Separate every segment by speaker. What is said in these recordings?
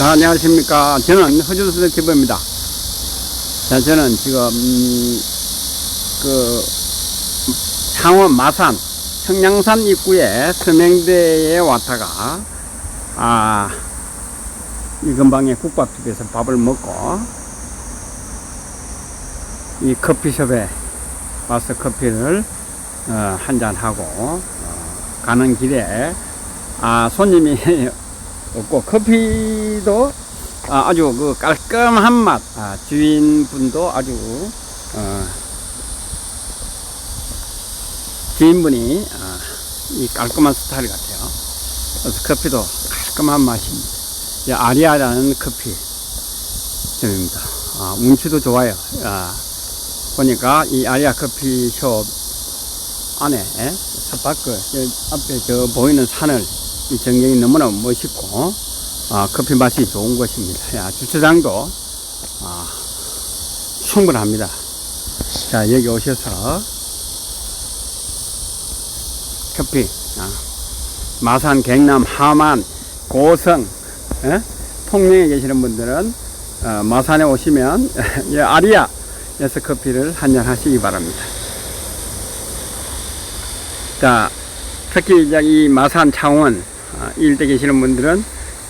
Speaker 1: 자, 안녕하십니까. 저는 허준수 TV입니다. 자, 저는 지금, 음, 그, 창원 마산 청량산 입구에 서명대에 왔다가, 아, 이 근방에 국밥집에서 밥을 먹고, 이 커피숍에 와서 커피를, 어, 한잔하고, 어, 가는 길에, 아, 손님이 없고 커피도 아, 아주 그 깔끔한 맛. 아, 주인분도 아주 어, 주인분이 아, 이 깔끔한 스타일 같아요. 그래서 커피도 깔끔한 맛입니다 이 아리아라는 커피점입니다. 아, 운치도 좋아요. 아, 보니까 이 아리아 커피숍 안에 삿바크 앞에 저 보이는 산을 이 전경이 너무나 멋있고 아, 커피 맛이 좋은 곳입니다. 야, 주차장도 아, 충분합니다. 자 여기 오셔서 커피 아, 마산, 경남, 하만, 고성, 예? 통영에 계시는 분들은 어, 마산에 오시면 이 아리아에서 커피를 한잔 하시기 바랍니다. 자, 특히 이 마산 창원 아, 일대 계시는 분들은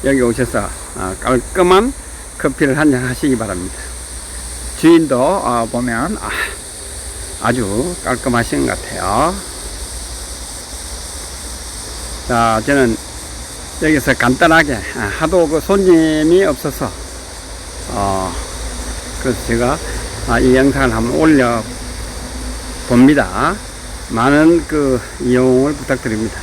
Speaker 1: 여기 오셔서 아, 깔끔한 커피를 한 잔 하시기 바랍니다. 주인도 어, 보면 아, 아주 깔끔하신 것 같아요. 자, 저는 여기서 간단하게 아, 하도 그 손님이 없어서 어, 그래서 제가 아, 이 영상을 한번 올려 봅니다. 많은 그 이용을 부탁드립니다.